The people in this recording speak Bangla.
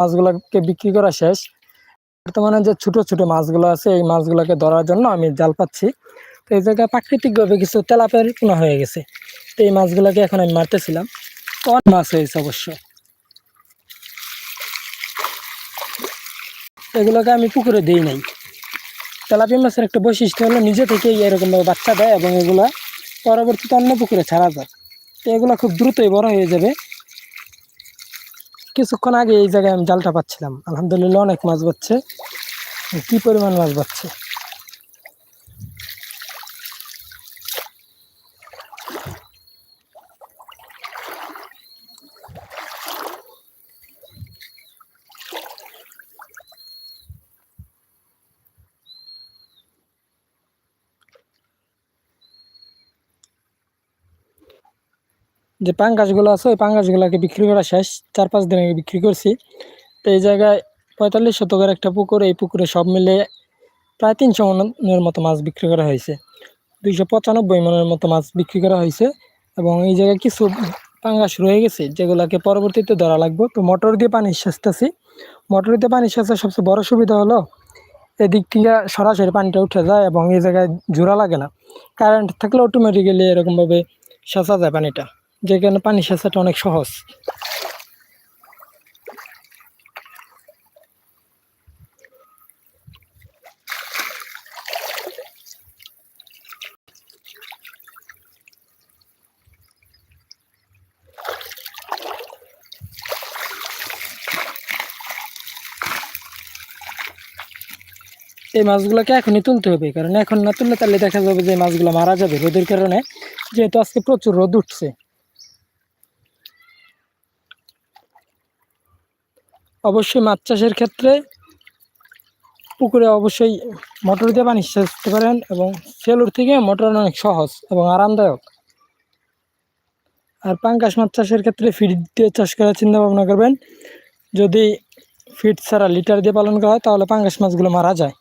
মাছগুলোকে বিক্রি করা শেষ। বর্তমানে যে ছোট ছোট মাছগুলো আছে, এই মাছগুলোকে ধরার জন্য আমি জাল পাচ্ছি। তো এই জায়গায় প্রাকৃতিকভাবে কিছু তেলাপের পোনা হয়ে গেছে। তো এই মাছগুলোকে এখন আমি মারতেছিলাম। অনেক মাছ হয়েছে অবশ্য? এগুলোকে আমি পুকুরে দিই নাই। তেলাপিয়া মাছের একটা বৈশিষ্ট্য হলো, নিজে থেকেই এরকমভাবে বাচ্চা দেয় এবং এগুলা পরবর্তীতে অন্য পুকুরে ছাড়া যায়। তো এগুলো খুব দ্রুতই বড় হয়ে যাবে। কিছুক্ষণ আগে এই জায়গায় আমি জালটা পাচ্ছিলাম। আলহামদুলিল্লাহ অনেক মাছ বাচ্ছে কি পরিমাণ মাছ বাচ্ছে যে পাঙ্গাসগুলো আছে, ওই পাঙ্গাসগুলোকে বিক্রি করা শেষ। চার পাঁচ দিন আগে বিক্রি করছি। তো এই জায়গায় পঁয়তাল্লিশ শতকের একটা পুকুর, এই পুকুরে সব মিলে প্রায় তিনশো মনের মতো মাছ বিক্রি করা হয়েছে। দুইশো পঁচানব্বই মনের মতো মাছ বিক্রি করা হয়েছে এবং এই জায়গায় কিছু পাঙ্গাস রয়ে গেছে, যেগুলোকে পরবর্তীতে ধরা লাগবে। তো মোটর দিয়ে পানি সেচতেছি। মোটর দিয়ে পানি সেচার সবচেয়ে বড় সুবিধা হলো, এদিক থেকে সরাসরি পানিটা উঠে যায় এবং এই জায়গায় জোড়া লাগে না। কারেন্ট থাকলে অটোমেটিক্যালি এরকমভাবে সেচা যায় পানিটা। যেখানে পানি সেচাটা অনেক সহজ। এই মাছগুলোকে এখনই তুলতে হবে, কারণ এখন না তুললে তাহলে দেখা যাবে যে মাছগুলো মারা যাবে। রোদের কারণে যেহেতু আজকে প্রচুর রোদ উঠছে। অবশ্যই মাছ চাষের ক্ষেত্রে পুকুরে অবশ্যই মোটর দিয়ে পানি সেচ করতে পারেন এবং সেলুর থেকে মোটর অনেক সহজ এবং আরামদায়ক। আর পাঙ্কাশ মাছ চাষের ক্ষেত্রে ফিড দিয়ে চাষ করার চিন্তা ভাবনা করবেন। যদি ফিড ছাড়া লিটার দিয়ে পালন করা হয়, তাহলে পাঙ্গাস মাছগুলো মারা যায়।